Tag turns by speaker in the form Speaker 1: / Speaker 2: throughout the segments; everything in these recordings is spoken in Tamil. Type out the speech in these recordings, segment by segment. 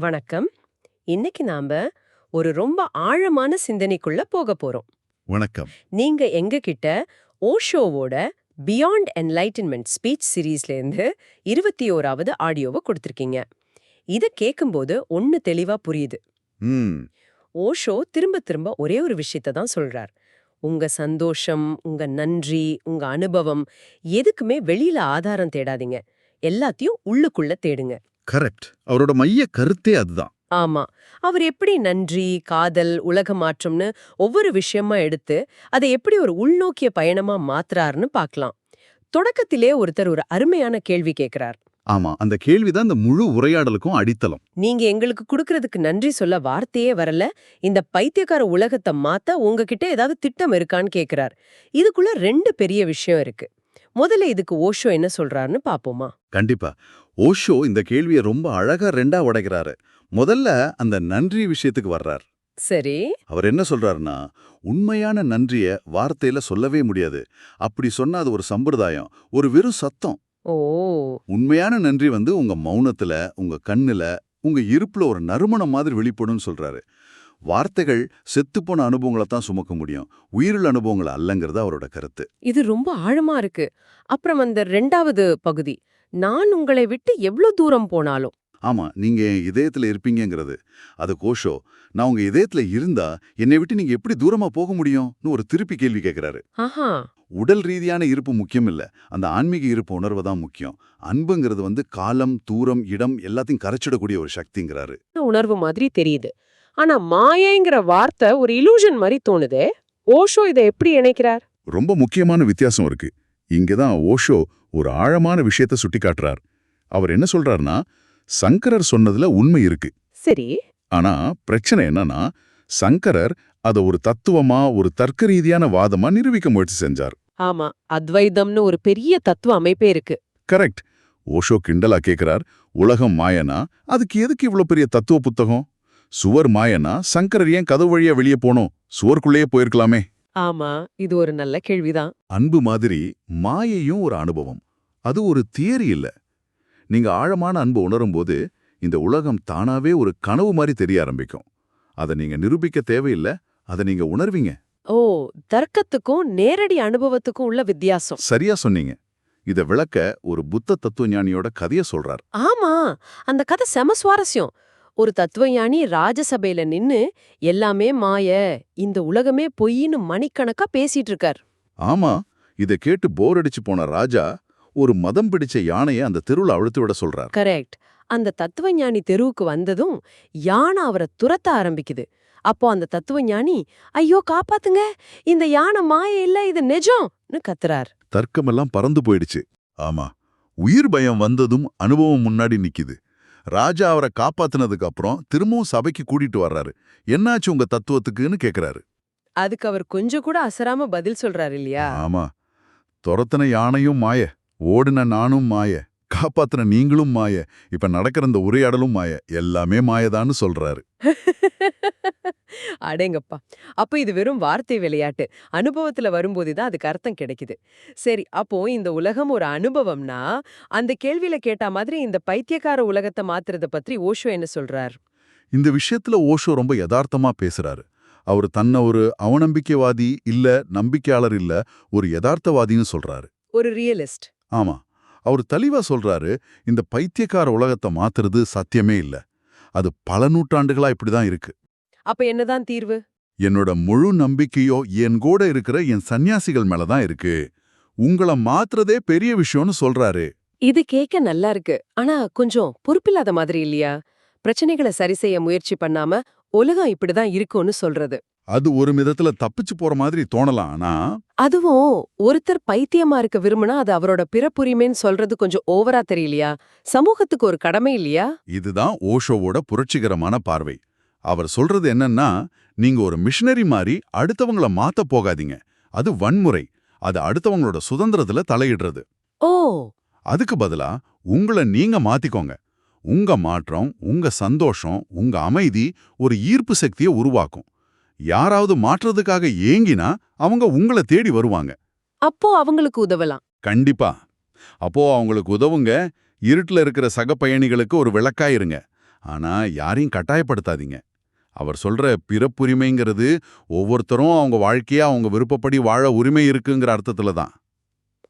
Speaker 1: வணக்கம். இன்னைக்கு நாம ஒரு ரொம்ப ஆழமான சிந்தனைக்குள்ள போக போறோம்.
Speaker 2: வணக்கம்.
Speaker 1: நீங்க எங்க கிட்ட ஓஷோவோட பியாண்ட் என்லைட்டன்மெண்ட் ஸ்பீச் சீரீஸ்ல இருந்து இருபத்தி ஓராவது ஆடியோவை கொடுத்திருக்கீங்க. இத கேட்கும்போது ஒன்னு தெளிவா புரியுது. ஓஷோ திரும்ப திரும்ப ஒரே ஒரு விஷயத்தை தான் சொல்றார். உங்க சந்தோஷம் உங்க நன்றி உங்க அனுபவம் எதுக்குமே வெளியில ஆதாரம் தேடாதீங்க. எல்லாத்தையும் உள்ளுக்குள்ள தேடுங்க.
Speaker 2: கரெக்ட் அவரோட மைய கருத்தே அதுதான்.
Speaker 1: ஆமா. அவர் எப்படி நன்றி காதல் உலக மாற்றம்னு ஒவ்வொரு விஷயமா எடுத்து அதை எப்படி ஒரு உள்நோக்கிய பயணமா மாத்துறாருன்னு பார்க்கலாம். தொடக்கத்திலே ஒருத்தர் ஒரு அருமையான கேள்வி கேக்குறார்.
Speaker 2: ஆமா. அந்த கேள்விதான் இந்த முழு உரையாடலுக்கும் அடித்தளம்.
Speaker 1: நீங்க எங்களுக்கு கொடுக்கறதுக்கு நன்றி சொல்ல வார்த்தையே வரல. இந்த பைத்தியக்கார உலகத்தை மாத்த உங்ககிட்ட ஏதாவது திட்டம் இருக்கான்னு கேக்குறார். இதுக்குள்ள ரெண்டு பெரிய விஷயம் இருக்கு. முதல்ல இதுக்கு ஓஷோ என்ன சொல்றாருன்னு பாப்போமா?
Speaker 2: கண்டிப்பா. ஓஷோ இந்த கேள்வியை ரொம்ப அழகா ரெண்டா உடைக்கிறாரு. முதல்ல அந்த நன்றி விஷயத்துக்கு வர்றார்.
Speaker 1: சரி.
Speaker 2: அவர் என்ன சொல்றாருன்னா உண்மையான நன்றிய வார்த்தையில சொல்லவே முடியாது. அப்படி சொன்னா அது ஒரு சம்பிரதாயம் ஒரு வெறும் சத்தம்.
Speaker 1: ஓ.
Speaker 2: உண்மையான நன்றி வந்து உங்க மௌனத்துல உங்க கண்ணுல உங்க இருப்புல ஒரு நறுமணம் மாதிரி வெளிப்படும்னு சொல்றாரு. வார்த்தைகள் செத்துப்போன அனுபவங்களை தான் சுமக்க முடியும். உயிருள்ள அனுபவங்களை அல்லங்கிறது அவரோட கருத்து.
Speaker 1: இது ரொம்ப ஆழமா இருக்கு. அப்புறம் அந்த ரெண்டாவது பகுதி நான் உங்களை விட்டு எவ்வளவு தூரம் போனாலும்.
Speaker 2: ஆமா நீங்க என் இதயத்துல இருப்பீங்கங்கிறது. அது கோஷோ நான் உங்க இதயத்துல இருந்தா என்னை விட்டு நீங்க எப்படி தூரமா போக முடியும்னு ஒரு திருப்பி கேள்வி கேட்கிறாரு
Speaker 1: ஆஹா.
Speaker 2: உடல் ரீதியான இருப்பு முக்கியம் இல்ல. அந்த ஆன்மீக இருப்பு உணர்வு தான் முக்கியம். அன்புங்கிறது வந்து காலம் தூரம் இடம் எல்லாத்தையும் கரைச்சிடக்கூடிய ஒரு சக்திங்கிறாரு.
Speaker 1: உணர்வு மாதிரி தெரியுது. ஆனா மாயைங்கிற வார்த்தை ஒரு இலூஷன் மாதிரி தோணுதே. ஓஷோ இதை எப்படி இணைக்கிறார்?
Speaker 2: ரொம்ப முக்கியமான வித்தியாசம் இருக்கு. இங்கதான் ஓஷோ ஒரு ஆழமான விஷயத்த சுட்டிக்காட்டுறார். அவர் என்ன சொல்றாருன்னா சங்கரர் சொன்னதுல உண்மை இருக்கு.
Speaker 1: சரி.
Speaker 2: ஆனா பிரச்சனை என்னன்னா சங்கரர் அத ஒரு தத்துவமா ஒரு தர்க்க ரீதியான வாதமா நிரூபிக்க முயற்சி செஞ்சார்.
Speaker 1: ஆமா அத்வைதம்னு ஒரு பெரிய தத்துவ அமைப்பே இருக்கு.
Speaker 2: கரெக்ட். ஓஷோ கிண்டலா கேக்குறார் உலகம் மாயனா? அதுக்கு எதுக்கு இவ்ளோ பெரிய தத்துவ புத்தகம்? சுவர் மாயனா? சங்கரர் ஏன் கதவு வழியா வெளியே போனோம்? சுவருக்குள்ளேயே போயிருக்கலாமே.
Speaker 1: ஆமா இது ஒரு நல்ல கேள்விதான்.
Speaker 2: அன்பு மாதிரி மாயையும் ஒரு அனுபவம். அது ஒரு தியரி இல்ல. நீங்க ஆழமான அன்பு உணரும்போது இந்த உலகம் தானாவே ஒரு கனவு மாதிரி தெரிய ஆரம்பிக்கும். அதை நீங்க நிரூபிக்க தேவையில்லை. அதை நீங்க உணர்வீங்க.
Speaker 1: ஓ தர்க்கத்துக்கும் நேரடி அனுபவத்துக்கும் உள்ள வித்தியாசம்.
Speaker 2: சரியா சொன்னீங்க. இத விளக்க ஒரு புத்த தத்துவ ஞானியோட கதைய சொல்றார்.
Speaker 1: ஆமா அந்த கதை செம சுவாரஸ்யம். ஒரு தத்துவஞானி ராஜசபையில நின்னு எல்லாமே மாய இந்த உலகமே பொய்ன்னு மணிக்கணக்கா பேசிட்டு இருக்கார்
Speaker 2: ஆமா இத கேட்டு போர் அடிச்சு போன ராஜா ஒரு மதம் பிடிச்ச யானைய அந்த தெருவுல அழுத்து விட சொல்றார்.
Speaker 1: கரெக்ட். அந்த தத்துவஞானி தெருவுக்கு வந்ததும் யானை அவரை துரத்த ஆரம்பிக்குது. அப்போ அந்த தத்துவஞானி ஐயோ காப்பாத்துங்க! இந்த யானை மாய இல்ல இது நிஜம்னு கத்துறார்.
Speaker 2: தர்க்கமெல்லாம் பறந்து போயிடுச்சு. ஆமா உயிர் பயம் வந்ததும் அனுபவம் முன்னாடி நிக்குது. ராஜா அவரை காப்பாத்துனதுக்கு அப்புறம் திரும்பவும் சபைக்கு கூட்டிட்டு வர்றாரு. என்னாச்சு உங்க தத்துவத்துக்குன்னு கேக்குறாரு.
Speaker 1: அதுக்கு அவர் கொஞ்சம் கூட அசராம பதில் சொல்றாரு இல்லையா?
Speaker 2: ஆமா. துரத்தன யானையும் மாய ஓடுன நானும் மாய. காப்பாத்துன நீங்களும் மாய. இப்ப நடக்கிற இந்த உரையாடலும் மாய. எல்லாமே மாயதான்னு சொல்றாரு.
Speaker 1: அடேங்கப்பா. அப்ப இது வெறும் வார்த்தை விளையாட்டு. அனுபவத்துல வரும்போது தான் அதுக்கு அர்த்தம் கிடைக்குது. சரி அப்போ இந்த உலகம் ஒரு அனுபவம்னா அந்த கேள்வியில கேட்ட மாதிரி இந்த பைத்தியக்கார உலகத்தை மாத்துறத பத்தி ஓஷோ என்ன சொல்றார்?
Speaker 2: இந்த விஷயத்துல ஓஷோ ரொம்ப யதார்த்தமா பேசுறாரு. அவர் தன்னை ஒரு அவநம்பிக்கைவாதி இல்ல நம்பிக்கையாளர் இல்ல ஒரு யதார்த்தவாதின்னு சொல்றாரு.
Speaker 1: ஒரு ரியலிஸ்ட்.
Speaker 2: ஆமா. அவர் தெளிவா சொல்றாரு இந்த பைத்தியக்கார உலகத்தை மாத்துறது சத்தியமே இல்ல. அது பல நூற்றாண்டுகளா இப்படிதான் இருக்கு.
Speaker 1: அப்ப என்னதான் தீர்வு?
Speaker 2: என்னோட முழு நம்பிக்கையோ என் கூட இருக்கிற என் சன்னியாசிகள் மேலதான் இருக்கு. உங்கள மாத்துறதே பெரிய விஷயம்னு சொல்றாரு.
Speaker 1: இது கேட்க நல்லா இருக்கு. ஆனா கொஞ்சம் பொறுப்பில்லாத மாதிரி இல்லையா? பிரச்சனைகளை சரி செய்ய முயற்சி பண்ணாம உலகம் இப்படிதான் இருக்கும்னு சொல்றது.
Speaker 2: அது ஒரு விதத்துல தப்பிச்சு போற மாதிரி தோணலாம் ஆனா
Speaker 1: அதுவும் ஒருத்தர் பைத்தியமா இருக்க விரும்புனா அது அவரோட பிறப்புரிமைன்னு சொல்றது கொஞ்சம் ஓவரா தெரியலையா? சமூகத்துக்கு ஒரு கடமை இல்லையா?
Speaker 2: இதுதான் ஓஷோவோட புரட்சிகரமான பார்வை. அவர் சொல்றது என்னன்னா நீங்க ஒரு மிஷனரி மாதிரி அடுத்தவங்கள மாத்த போகாதீங்க. அது வன்முறை. அது அடுத்தவங்களோட சுதந்திரத்துல தலையிடுறது.
Speaker 1: ஓ!
Speaker 2: அதுக்கு பதிலா உங்களை நீங்க மாத்திக்கோங்க. உங்க மாற்றம் உங்க சந்தோஷம் உங்க அமைதி ஒரு ஈர்ப்பு சக்தியை உருவாக்கும். யாராவது மாற்றத்துக்காக ஏங்கினா அவங்க உங்களை தேடி வருவாங்க.
Speaker 1: அப்போ அவங்களுக்கு உதவலாம்.
Speaker 2: கண்டிப்பா. அப்போ அவங்களுக்கு உதவுங்க. இருட்டுல இருக்கிற சக பயணிகளுக்கு ஒரு விளக்காயிருங்க ஆனா யாரையும் கட்டாயப்படுத்தாதீங்க. அவர் சொல்ற பிறப்புரிமைங்கிறது ஒவ்வொருத்தரும் அவங்க வாழ்க்கைய அவங்க விருப்பப்படி வாழ உரிமை இருக்குங்கிற அர்த்தத்துல தான்.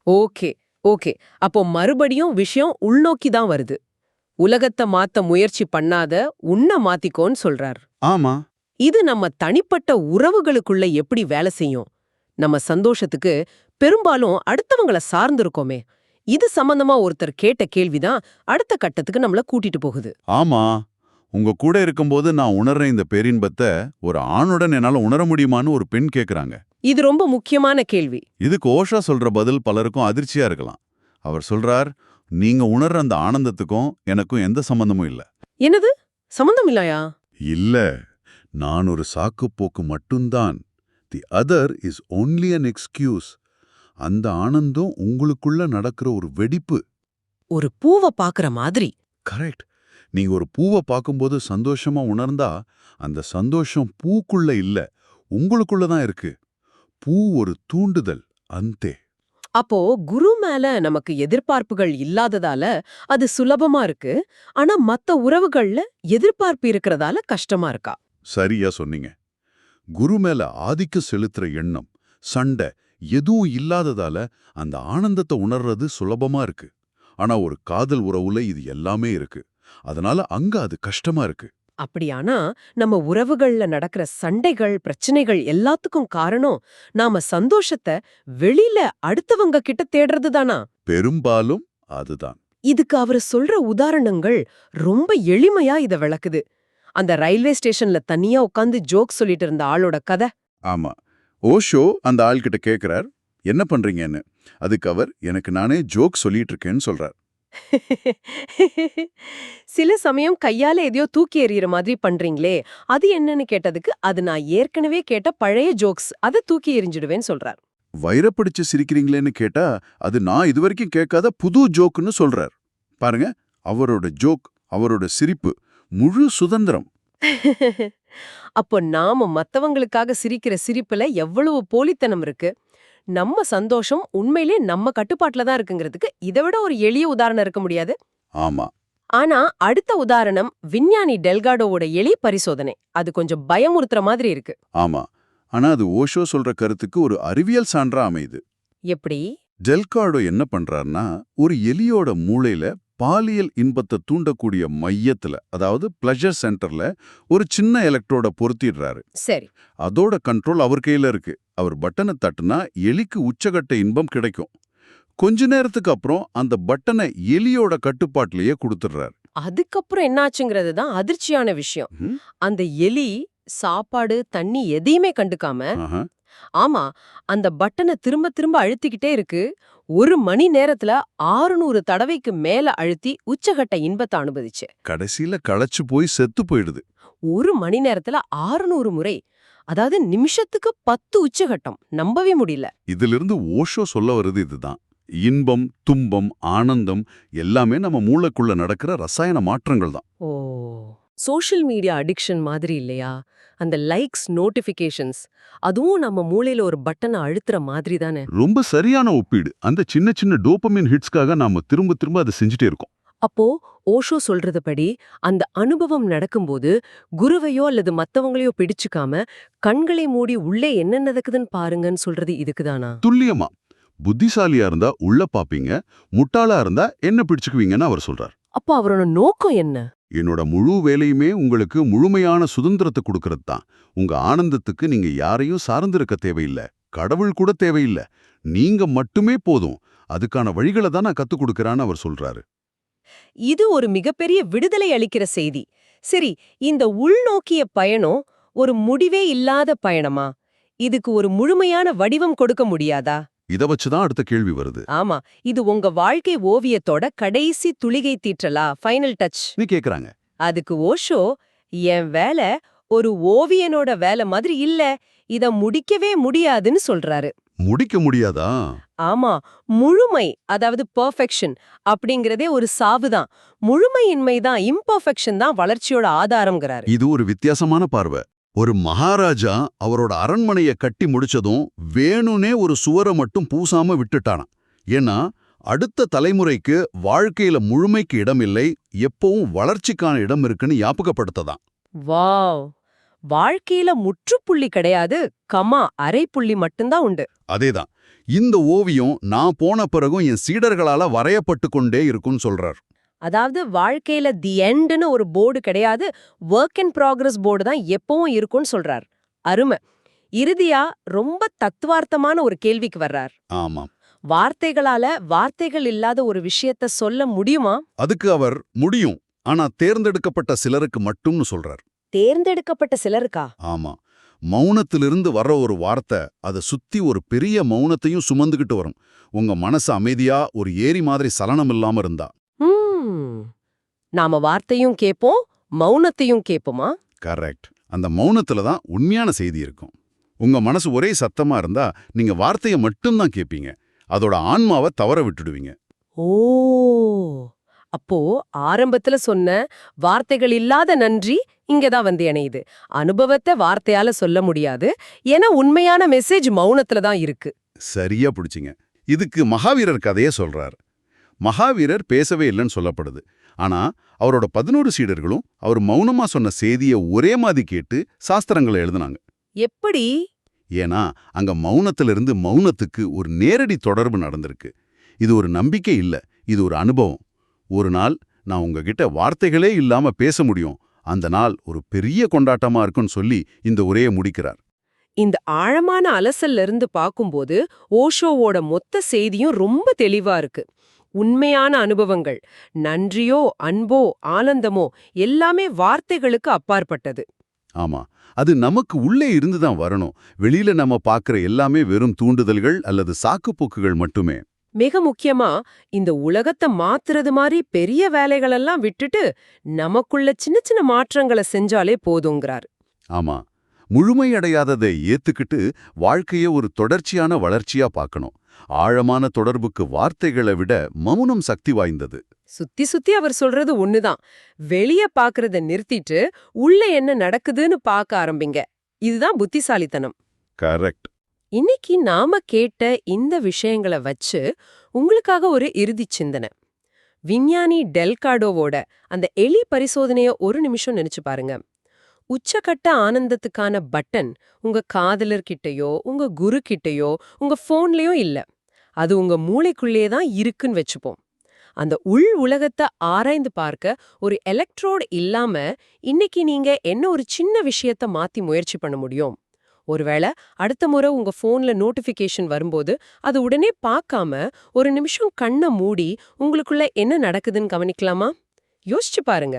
Speaker 1: Okay okay. அப்போ மறுபடியும் விஷயம் உள்நோக்கி தான் வருது. உலகத்தை மாத்த முயற்சி பண்ணாத உன்னை மாத்திக்கோன்னு சொல்றார்.
Speaker 2: ஆமா.
Speaker 1: இது நம்ம தனிப்பட்ட உறவுகளுக்குள்ள எப்படி வேலை செய்யும்? நம்ம சந்தோஷத்துக்கு பெரும்பாலும் அடுத்தவங்கள சார்ந்திருக்கோமே. இது சம்பந்தமா ஒருத்தர் கேட்ட கேள்விதான் அடுத்த கட்டத்துக்கு நம்மள கூட்டிட்டு போகுது.
Speaker 2: ஆமா. உங்க கூட இருக்கும்போது நான் உணர்ற இந்த பேரின்பத்தை ஒரு ஆணுடன் என்னால உணர முடியுமான்னு ஒரு பெண் கேக்குறாங்க.
Speaker 1: இது ரொம்ப முக்கியமான கேள்வி.
Speaker 2: இதுக்கு ஓஷா சொல்ற பதில் பலருக்கும் அதிர்ச்சியா இருக்கலாம். அவர் சொல்றார் நீங்க உணர்ற அந்த ஆனந்தத்துக்கும் எனக்கும் எந்த சம்பந்தமும் இல்ல.
Speaker 1: என்னது? சம்பந்தம் இல்லையா?
Speaker 2: இல்ல. நான் ஒரு சாக்குப்போக்கு மட்டும்தான். The other is only an excuse அந்த ஆனந்தம் உங்களுக்குள்ள நடக்கிற ஒரு வெடிப்பு.
Speaker 1: ஒரு பூவை பாக்குற மாதிரி.
Speaker 2: கரெக்ட் நீங்க ஒரு பூவை பார்க்கும்போது சந்தோஷமா உணர்ந்தா அந்த சந்தோஷம் பூக்குள்ள இல்ல உங்களுக்குள்ள தான் இருக்கு. பூ ஒரு தூண்டுதல் அந்தே.
Speaker 1: அப்போ குரு மேல நமக்கு எதிர்பார்ப்புகள் இல்லாததால அது சுலபமா இருக்கு. ஆனா மத்த உறவுகள்ல எதிர்பார்ப்பு இருக்கறதால கஷ்டமா இருக்கா?
Speaker 2: சரியா சொன்னீங்க. குரு மேல ஆதிக்கம் செலுத்துற எண்ணம் சண்டை எதுவும் இல்லாததால அந்த ஆனந்தத்தை உணர்றது சுலபமா இருக்கு. ஆனா ஒரு காதல் உறவுல இது எல்லாமே இருக்கு. அதனால அங்க அது கஷ்டமா இருக்கு.
Speaker 1: அப்படியானா நம்ம உறவுகள்ல நடக்கிற சண்டைகள் பிரச்சனைகள் எல்லாத்துக்கும் காரணம் நாம சந்தோஷத்தை வெளியில அடுத்தவங்க கிட்ட தேடுறது தானா?
Speaker 2: பெரும்பாலும் அதுதான்
Speaker 1: இதுக்கு அவர் சொல்ற உதாரணங்கள் ரொம்ப எளிமையா இத விளக்குது. அந்த ரயில்வே ஸ்டேஷன்ல தனியா உட்காந்து ஜோக் சொல்லிட்டு இருந்த ஆளோட கதை.
Speaker 2: ஆமா. ஓஷோ அந்த ஆள்கிட்ட கேக்குறார் என்ன பண்றீங்கன்னு? அதுக்கு அவர் எனக்கு நானே ஜோக் சொல்லிட்டு இருக்கேன்னு சொல்றார்.
Speaker 1: சில சமயம் கையால எதையோ தூக்கி எறிகிற மாதிரி பண்றீங்களே அது என்னன்னு கேட்டதுக்கு அது நான் ஏற்கனவே கேட்ட பழைய ஜோக்ஸ் அதை தூக்கி எறிஞ்சிடுவேன்னு சொல்றார்.
Speaker 2: வைரப்பிடிச்சு சிரிக்கிறீங்களேன்னு கேட்டா அது நான் இதுவரைக்கும் கேட்காத புது ஜோக்குன்னு சொல்றார். பாருங்க அவரோட ஜோக் அவரோட சிரிப்பு. முழு சுதந்திரம்.
Speaker 1: அப்போ நாம மத்தவங்களுக்காக சிரிக்கிற சிரிப்புல எவ்வளவு போலித்தனம் இருக்கு. நம்ம சந்தோஷம் உண்மையிலே நம்ம கட்டுப்பாட்டுல தான் இருக்குங்கிறதுக்கு இதை விட ஒரு எளிய உதாரணம் இருக்க முடியாது?
Speaker 2: ஆமா.
Speaker 1: ஆனா அடுத்த உதாரணம் விஞ்ஞானி டெல்காடோவோட எலி பரிசோதனை. அது கொஞ்சம் பயமுறுத்துற மாதிரி இருக்கு.
Speaker 2: ஆமா. ஆனா அது ஓஷோ சொல்ற கருத்துக்கு ஒரு அறிவியல் சான்றா அமையுது.
Speaker 1: எப்படி?
Speaker 2: டெல்கார்டோ என்ன பண்றாருன்னா ஒரு எலியோட மூளையில பாலியல் இன்பத்தை தூண்டக்கூடிய மையத்துல அதாவது பிளஷர் சென்டர்ல ஒரு சின்ன எலக்ட்ரோட பொருத்திடுறாரு.
Speaker 1: சரி.
Speaker 2: அதோட கண்ட்ரோல் அவர் கையில இருக்கு. அவர் பட்டனை தட்டுனா எலிக்கு உச்சகட்ட இன்பம் கிடைக்கும். கொஞ்ச நேரத்துக்கு அப்புறம் அந்த பட்டனை எலியோட கட்டுப்பாட்டிலேயே கொடுத்துடுறாரு.
Speaker 1: அதுக்கப்புறம் என்னாச்சுங்கிறது தான் அதிர்ச்சியான விஷயம். அந்த எலி சாப்பாடு தண்ணி எதையுமே கண்டுக்காம. ஆமா அந்த பட்டனை திரும்ப திரும்ப அழுத்திக்கிட்டே இருக்கு. ஒரு மணி நேரத்துல 600 தடவைக்கு மேல அழுத்தி உச்சகட்ட இன்பத்தை அனுபவிச்சு.
Speaker 2: கடைசியில களைச்சு போய் செத்து போயிடுது.
Speaker 1: ஒரு மணி நேரத்துல 600 முறை அதாவது நிமிஷத்துக்கு பத்து உச்சகட்டம் நம்பவே முடியல.
Speaker 2: இதிலிருந்து ஓஷோ சொல்ல வருது இதுதான். இன்பம் துன்பம் ஆனந்தம் எல்லாமே நம்ம மூளைக்குள்ள நடக்கிற ரசாயன மாற்றங்கள் தான்
Speaker 1: ஓ. சோஷியல் மீடியா அடிக்ஷன் மாதிரி இல்லையா? அந்த லைக்ஸ் நோட்டிபிகேஷன்ஸ் அதுவும் நம்ம மூளையில ஒரு பட்டனை அழுத்துற மாதிரி தானே?
Speaker 2: ரொம்ப சரியான ஒப்பீடு. அந்த சின்ன சின்ன டோபமின் ஹிட்ஸ்க்காக நாம திரும்ப திரும்ப அதை செஞ்சுட்டே இருக்கோம்.
Speaker 1: அப்போ ஓஷோ சொல்றதுபடி அந்த அனுபவம் நடக்கும்போது குருவையோ அல்லது மத்தவங்களையோ பிடிச்சுக்காம கண்களை மூடி உள்ளே என்ன நடக்குதுன்னு பாருங்கன்னு சொல்றது இதுக்குதானா
Speaker 2: துல்லியமா. புத்திசாலியா இருந்தா உள்ள பாப்பீங்க முட்டாளா இருந்தா என்ன பிடிச்சுக்குவீங்கன்னு அவர் சொல்றார்.
Speaker 1: அப்போ அவரோட நோக்கம் என்ன?
Speaker 2: என்னோட முழு வேலையுமே உங்களுக்கு முழுமையான சுதந்திரத்தை கொடுக்கறது தான். உங்க ஆனந்தத்துக்கு நீங்க யாரையும் சார்ந்திருக்க தேவையில்லை. கடவுள் கூட தேவையில்லை. நீங்க மட்டுமே போதும். அதுக்கான வழிகளை தான் நான் கத்துக் கொடுக்கறான்னு அவர் சொல்றாரு.
Speaker 1: இது ஒரு மிகப்பெரிய விடுதலை அளிக்கிற செய்தி. சரி இந்த உள்நோக்கிய பயணம் ஒரு முடிவே இல்லாத பயணமா? இதுக்கு ஒரு முழுமையான வடிவம் கொடுக்க முடியாதா?
Speaker 2: இத வச்சுதான் அடுத்த கேள்வி வருது.
Speaker 1: ஆமா இது உங்க வாழ்க்கை ஓவியத்தோட கடைசி துளிகை தீற்றலா? ஃபைனல் டச்
Speaker 2: கேக்குறாங்க.
Speaker 1: அதுக்கு ஓஷோ என் வேலை ஒரு ஓவியனோட வேலை மாதிரி இல்ல இத முடிக்கவே முடியாதுன்னு சொல்றாரு.
Speaker 2: முடிக்க முடியாதா?
Speaker 1: ஆமா முழுமை அதாவது பெர்ஃபெக்ஷன் அப்படிங்கறதே ஒரு சாவுதான். முழுமையின்மை தான் இம்பர்ஃபெக்ஷன் தான் வளர்ச்சியோட ஆதாரம்ங்கிறாரு.
Speaker 2: இது ஒரு வித்தியாசமான பார்வை. ஒரு மகாராஜா அவரோட அரண்மனைய கட்டி முடிச்சதும் வேணுனே ஒரு சுவரை மட்டும் பூசாம விட்டுட்டானாம். ஏன்னா அடுத்த தலைமுறைக்கு வாழ்க்கையில முழுமைக்கு இடமில்லை எப்பவும் வளர்ச்சிக்கான இடம் இருக்குன்னு ஞாபகப்படுத்ததான்.
Speaker 1: வாவ்! வாழ்க்கையில முற்றுப்புள்ளி கிடையாது கமா அரைப்புள்ளி மட்டும்தான் உண்டு.
Speaker 2: அதேதான். இந்த ஓவியம் நான் போன பிறகும் என் சீடர்களால வரையப்பட்டு கொண்டே இருக்கும்னு சொல்றார்.
Speaker 1: அதாவது வாழ்க்கையில தி எண்ட்னு ஒரு போர்டு கிடையாது. ஒர்க் இன் ப்ராக்ரஸ் போர்டு தான் எப்பவும் இருக்கும்னு சொல்றார். அருமை. இறுதியா ரொம்ப தத்துவார்த்தமான ஒரு கேள்விக்கு வர்றார்.
Speaker 2: ஆமாம்.
Speaker 1: வார்த்தைகளால வார்த்தைகள் இல்லாத ஒரு விஷயத்த சொல்ல முடியுமா?
Speaker 2: அதுக்கு அவர் முடியும். ஆனா தேர்ந்தெடுக்கப்பட்ட சிலருக்கு மட்டும்னு சொல்றார்.
Speaker 1: தேர்ந்தெடுக்கப்பட்ட சிலருக்கா?
Speaker 2: ஆமா. மௌனத்திலிருந்து வர்ற ஒரு வார்த்தை அதை சுத்தி ஒரு பெரிய மௌனத்தையும் சுமந்துகிட்டு வரும். உங்க மனசு அமைதியா ஒரு ஏரி மாதிரி சலனம் இல்லாம இருந்தா.
Speaker 1: நாம வார்த்தையும் கேட்போம் மௌனத்தையும் கேட்போமா
Speaker 2: கரெக்ட். அந்த மௌனத்துல தான் உண்மையான செய்தி இருக்கும். உங்க மனசு ஒரே சத்தமா இருந்தா நீங்க வார்த்தையை மட்டும்தான் கேட்பீங்க அதோட ஆன்மாவை தவற விட்டுடுவீங்க.
Speaker 1: ஓ! அப்போ ஆரம்பத்துல சொன்ன வார்த்தைகள் இல்லாத நன்றி இங்கதான் வந்து இணையுது. அனுபவத்தை வார்த்தையால சொல்ல முடியாது. ஏன்னா உண்மையான மெசேஜ் மௌனத்துல தான் இருக்கு.
Speaker 2: சரியா பிடிச்சிங்க. இதுக்கு மகாவீரர் கதையே சொல்றார். மகாவீரர் பேசவே இல்லைன்னு சொல்லப்படுது. ஆனா அவரோட பதினோரு சீடர்களும் அவர் மௌனமா சொன்ன செய்தியை ஒரே மாதிரி கேட்டு சாஸ்திரங்களை எழுதுனாங்க.
Speaker 1: எப்படி?
Speaker 2: ஏன்னா அங்க மௌனத்திலிருந்து மௌனத்துக்கு ஒரு நேரடி தொடர்பு நடந்திருக்கு. இது ஒரு நம்பிக்கை இல்ல இது ஒரு அனுபவம். ஒரு நாள் நான் உங்ககிட்ட வார்த்தைகளே இல்லாம பேச முடியும். அந்த நாள் ஒரு பெரிய கொண்டாட்டமா இருக்குன்னு சொல்லி இந்த உரையை முடிக்கிறார்.
Speaker 1: இந்த ஆழமான அலசல்ல இருந்து பாக்கும்போது ஓஷோவோட மொத்த செய்தியும் ரொம்ப தெளிவா இருக்கு. உண்மையான அனுபவங்கள். நன்றியோ அன்போ ஆனந்தமோ எல்லாமே வார்த்தைகளுக்கு அப்பாற்பட்டது.
Speaker 2: ஆமா. அது நமக்கு உள்ளே இருந்து தான் வரணும். வெளியில நம்ம பார்க்கிற எல்லாமே வெறும் தூண்டுதல்கள் அல்லது சாக்குப்போக்குகள் மட்டுமே.
Speaker 1: மிக முக்கியமா இந்த உலகத்தை மாத்துறது மாதிரி பெரிய வேலைகளெல்லாம் விட்டுட்டு நமக்குள்ள சின்ன சின்ன மாற்றங்களை செஞ்சாலே போதுங்கிறார்.
Speaker 2: ஆமா. முழுமையடையாததை ஏத்துக்கிட்டு வாழ்க்கைய ஒரு தொடர்ச்சியான வளர்ச்சியா பார்க்கணும். ஆழமான தொடர்புக்கு வார்த்தைகளை விட மௌனம் சக்தி வாய்ந்தது.
Speaker 1: சுத்தி சுத்தி அவர் சொல்றது ஒண்ணுதான். வெளிய பாக்குறத நிறுத்திட்டு உள்ள என்ன நடக்குதுன்னு பார்க்க ஆரம்பிங்க. இதுதான் புத்திசாலித்தனம்.
Speaker 2: கரெக்ட்.
Speaker 1: இன்னைக்கு நாம கேட்ட இந்த விஷயங்களை வச்சு உங்களுக்காக ஒரு இறுதிச் சிந்தனை. விஞ்ஞானி டெல்காடோவோட அந்த எலி பரிசோதனைய ஒரு நிமிஷம் நினைச்சு பாருங்க. உச்சகட்ட ஆனந்தத்துக்கான பட்டன் உங்க காதலர்கிட்டயோ உங்க குரு கிட்டயோ உங்க போன்லயோ இல்ல. அது உங்க மூளைக்குள்ளேயே தான் இருக்குன்னு வச்சுப்போம். அந்த உள் உலகத்தை ஆராய்ந்து பார்க்க ஒரு எலக்ட்ரோடு இல்லாம இன்னைக்கு நீங்க என்ன ஒரு சின்ன விஷயத்த மாத்தி முயற்சி பண்ண முடியும்? ஒருவேளை அடுத்த முறை உங்க போன்ல நோட்டிபிகேஷன் வரும்போது அது உடனே பார்க்காம ஒரு நிமிஷம் கண்ணை மூடி உங்களுக்குள்ள என்ன நடக்குதுன்னு கவனிக்கலாமா? யோசிச்சு பாருங்க.